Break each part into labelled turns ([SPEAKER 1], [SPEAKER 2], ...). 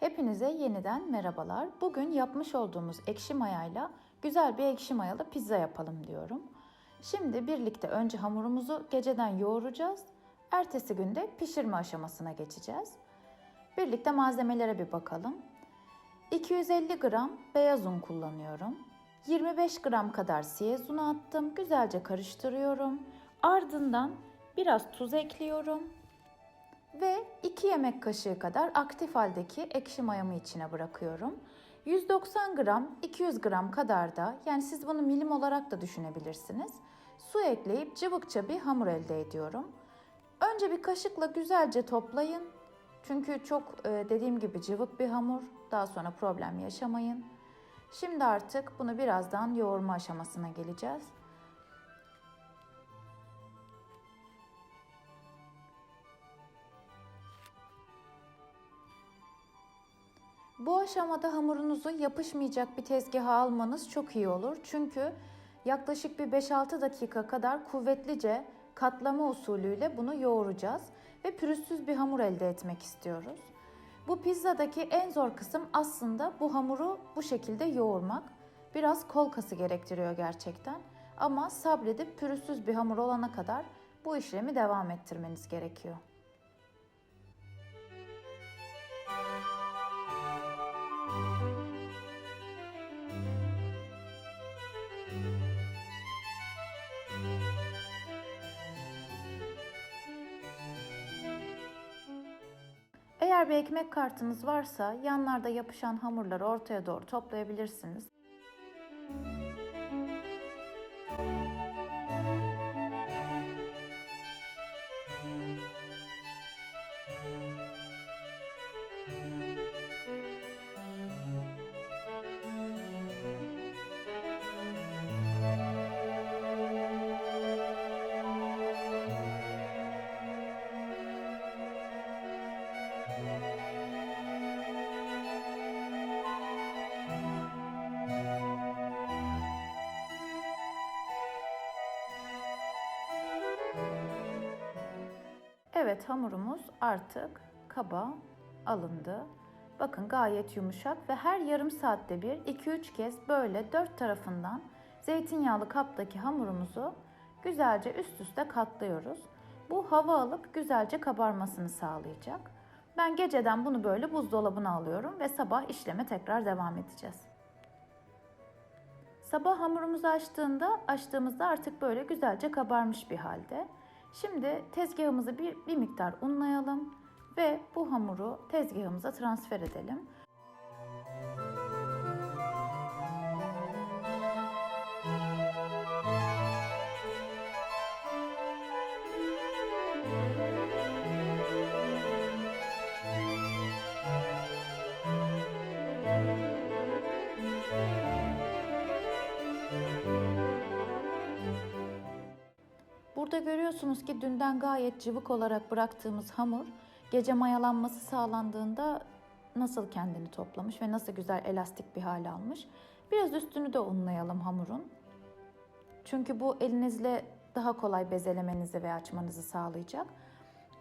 [SPEAKER 1] Hepinize yeniden merhabalar. Bugün yapmış olduğumuz ekşi mayayla güzel bir ekşi mayalı pizza yapalım diyorum. Şimdi birlikte önce hamurumuzu geceden yoğuracağız. Ertesi günde pişirme aşamasına geçeceğiz. Birlikte malzemelere bir bakalım. 250 gram beyaz un kullanıyorum. 25 gram kadar siyez unu attım. Güzelce karıştırıyorum. Ardından biraz tuz ekliyorum. Ve 2 yemek kaşığı kadar aktif haldeki ekşi mayamı içine bırakıyorum. 190 gram, 200 gram kadar da yani siz bunu milim olarak da düşünebilirsiniz. Su ekleyip cıvıkça bir hamur elde ediyorum. Önce bir kaşıkla güzelce toplayın. Çünkü çok e, dediğim gibi cıvık bir hamur. Daha sonra problem yaşamayın. Şimdi artık bunu birazdan yoğurma aşamasına geleceğiz. Bu aşamada hamurunuzu yapışmayacak bir tezgaha almanız çok iyi olur. Çünkü yaklaşık bir 5-6 dakika kadar kuvvetlice katlama usulüyle bunu yoğuracağız ve pürüzsüz bir hamur elde etmek istiyoruz. Bu pizzadaki en zor kısım aslında bu hamuru bu şekilde yoğurmak. Biraz kol kası gerektiriyor gerçekten. Ama sabredip pürüzsüz bir hamur olana kadar bu işlemi devam ettirmeniz gerekiyor. Eğer bir ekmek kartınız varsa yanlarda yapışan hamurları ortaya doğru toplayabilirsiniz. Evet hamurumuz artık kaba alındı. Bakın gayet yumuşak ve her yarım saatte bir 2-3 kez böyle dört tarafından zeytinyağlı kaptaki hamurumuzu güzelce üst üste katlıyoruz. Bu hava alıp güzelce kabarmasını sağlayacak. Ben geceden bunu böyle buzdolabına alıyorum ve sabah işleme tekrar devam edeceğiz. Sabah hamurumuzu açtığında açtığımızda artık böyle güzelce kabarmış bir halde. Şimdi tezgahımızı bir, bir miktar unlayalım ve bu hamuru tezgahımıza transfer edelim. Burada görüyorsunuz ki dünden gayet cıvık olarak bıraktığımız hamur gece mayalanması sağlandığında nasıl kendini toplamış ve nasıl güzel elastik bir hale almış. Biraz üstünü de unlayalım hamurun. Çünkü bu elinizle daha kolay bezelemenizi ve açmanızı sağlayacak.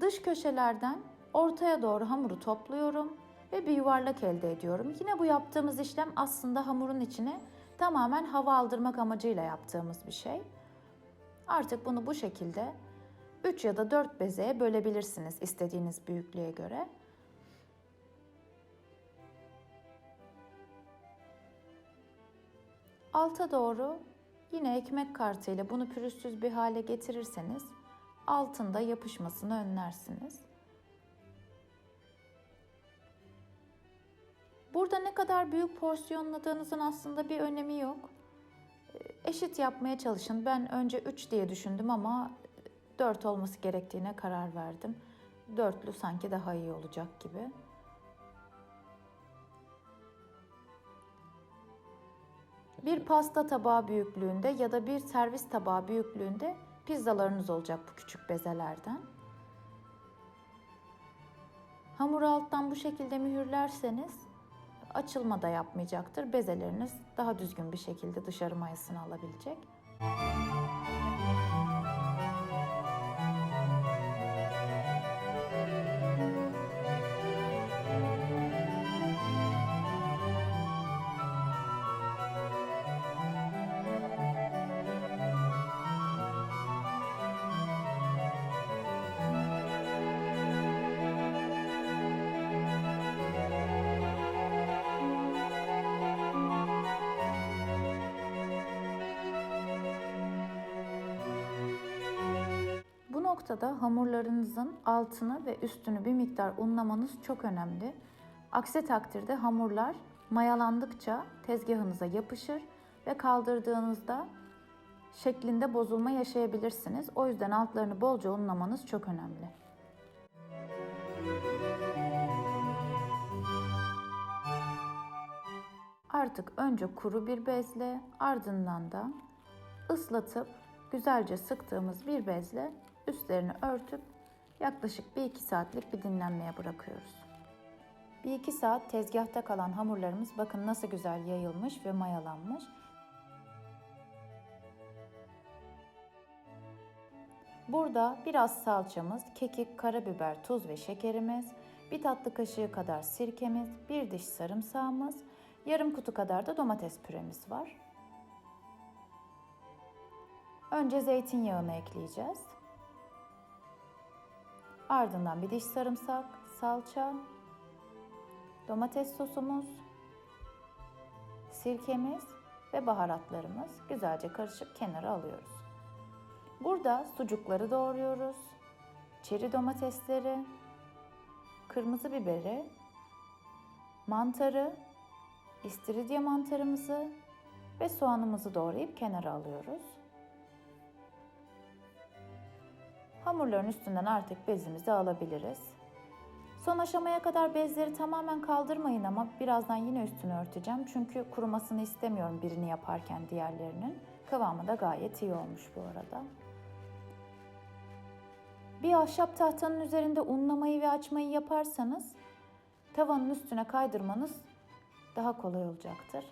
[SPEAKER 1] Dış köşelerden ortaya doğru hamuru topluyorum ve bir yuvarlak elde ediyorum. Yine bu yaptığımız işlem aslında hamurun içine tamamen hava aldırmak amacıyla yaptığımız bir şey. Artık bunu bu şekilde 3 ya da 4 bezeye bölebilirsiniz istediğiniz büyüklüğe göre. Alta doğru yine ekmek kartıyla bunu pürüzsüz bir hale getirirseniz altında yapışmasını önlersiniz. Burada ne kadar büyük porsiyonladığınızın aslında bir önemi yok eşit yapmaya çalışın. Ben önce 3 diye düşündüm ama 4 olması gerektiğine karar verdim. Dörtlü sanki daha iyi olacak gibi. Bir pasta tabağı büyüklüğünde ya da bir servis tabağı büyüklüğünde pizzalarınız olacak bu küçük bezelerden. Hamuru alttan bu şekilde mühürlerseniz açılma da yapmayacaktır. Bezeleriniz daha düzgün bir şekilde dışarı mayasını alabilecek. Noktada hamurlarınızın altını ve üstünü bir miktar unlamanız çok önemli. Aksi takdirde hamurlar mayalandıkça tezgahınıza yapışır ve kaldırdığınızda şeklinde bozulma yaşayabilirsiniz. O yüzden altlarını bolca unlamanız çok önemli. Artık önce kuru bir bezle ardından da ıslatıp güzelce sıktığımız bir bezle üstlerini örtüp yaklaşık 1-2 saatlik bir dinlenmeye bırakıyoruz. 1-2 saat tezgahta kalan hamurlarımız bakın nasıl güzel yayılmış ve mayalanmış. Burada biraz salçamız, kekik, karabiber, tuz ve şekerimiz, bir tatlı kaşığı kadar sirkemiz, bir diş sarımsağımız, yarım kutu kadar da domates püremiz var. Önce zeytinyağını ekleyeceğiz. Ardından bir diş sarımsak, salça, domates sosumuz, sirkemiz ve baharatlarımız güzelce karışık kenara alıyoruz. Burada sucukları doğruyoruz. Çeri domatesleri, kırmızı biberi, mantarı, istiridye mantarımızı ve soğanımızı doğrayıp kenara alıyoruz. Hamurların üstünden artık bezimizi alabiliriz. Son aşamaya kadar bezleri tamamen kaldırmayın ama birazdan yine üstünü örteceğim. Çünkü kurumasını istemiyorum birini yaparken diğerlerinin. Kıvamı da gayet iyi olmuş bu arada. Bir ahşap tahtanın üzerinde unlamayı ve açmayı yaparsanız tavanın üstüne kaydırmanız daha kolay olacaktır.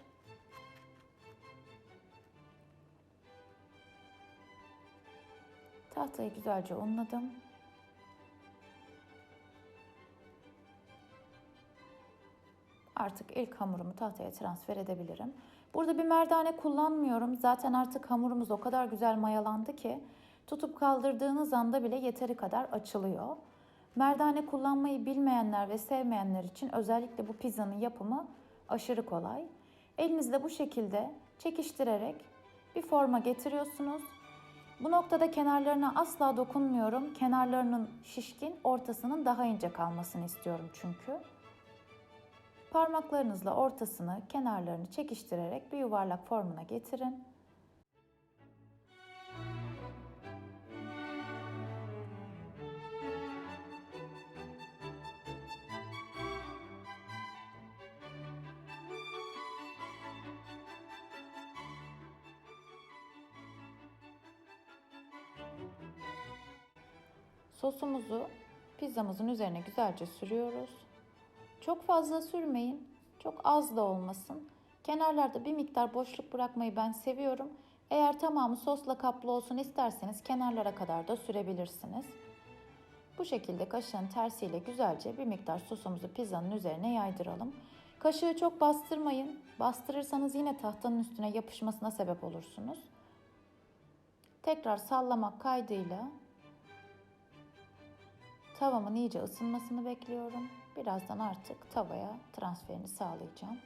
[SPEAKER 1] Tahtayı güzelce unladım. Artık ilk hamurumu tahtaya transfer edebilirim. Burada bir merdane kullanmıyorum. Zaten artık hamurumuz o kadar güzel mayalandı ki tutup kaldırdığınız anda bile yeteri kadar açılıyor. Merdane kullanmayı bilmeyenler ve sevmeyenler için özellikle bu pizzanın yapımı aşırı kolay. Elinizle bu şekilde çekiştirerek bir forma getiriyorsunuz. Bu noktada kenarlarına asla dokunmuyorum. Kenarlarının şişkin, ortasının daha ince kalmasını istiyorum çünkü. Parmaklarınızla ortasını, kenarlarını çekiştirerek bir yuvarlak formuna getirin. Sosumuzu pizzamızın üzerine güzelce sürüyoruz. Çok fazla sürmeyin. Çok az da olmasın. Kenarlarda bir miktar boşluk bırakmayı ben seviyorum. Eğer tamamı sosla kaplı olsun isterseniz kenarlara kadar da sürebilirsiniz. Bu şekilde kaşığın tersiyle güzelce bir miktar sosumuzu pizzanın üzerine yaydıralım. Kaşığı çok bastırmayın. Bastırırsanız yine tahtanın üstüne yapışmasına sebep olursunuz. Tekrar sallamak kaydıyla Tavamın iyice ısınmasını bekliyorum. Birazdan artık tavaya transferini sağlayacağım.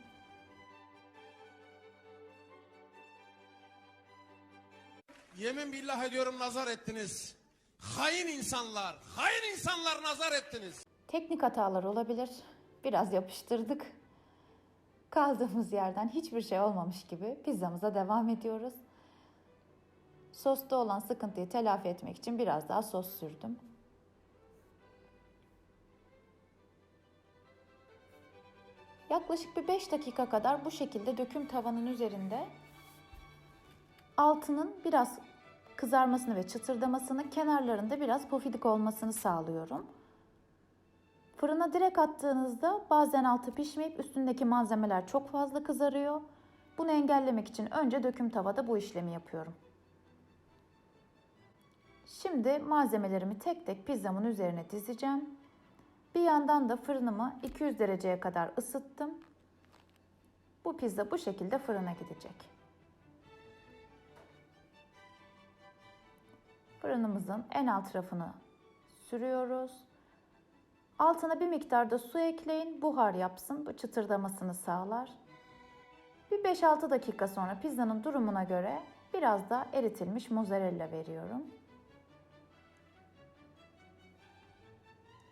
[SPEAKER 2] Yemin billah ediyorum nazar ettiniz. Hain insanlar, hain insanlar nazar ettiniz.
[SPEAKER 1] Teknik hatalar olabilir. Biraz yapıştırdık. Kaldığımız yerden hiçbir şey olmamış gibi pizzamıza devam ediyoruz. Sosta olan sıkıntıyı telafi etmek için biraz daha sos sürdüm. Yaklaşık bir 5 dakika kadar bu şekilde döküm tavanın üzerinde altının biraz kızarmasını ve çıtırdamasını, kenarlarında biraz pofidik olmasını sağlıyorum. Fırına direkt attığınızda bazen altı pişmeyip üstündeki malzemeler çok fazla kızarıyor. Bunu engellemek için önce döküm tavada bu işlemi yapıyorum. Şimdi malzemelerimi tek tek pizzamın üzerine dizeceğim. Bir yandan da fırınımı 200 dereceye kadar ısıttım. Bu pizza bu şekilde fırına gidecek. Fırınımızın en alt rafını sürüyoruz. Altına bir miktar da su ekleyin. Buhar yapsın. Bu çıtırdamasını sağlar. Bir 5-6 dakika sonra pizzanın durumuna göre biraz da eritilmiş mozzarella veriyorum.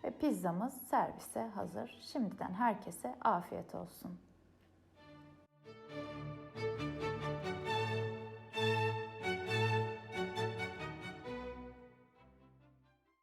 [SPEAKER 1] Ve pizzamız servise hazır. Şimdiden herkese afiyet olsun.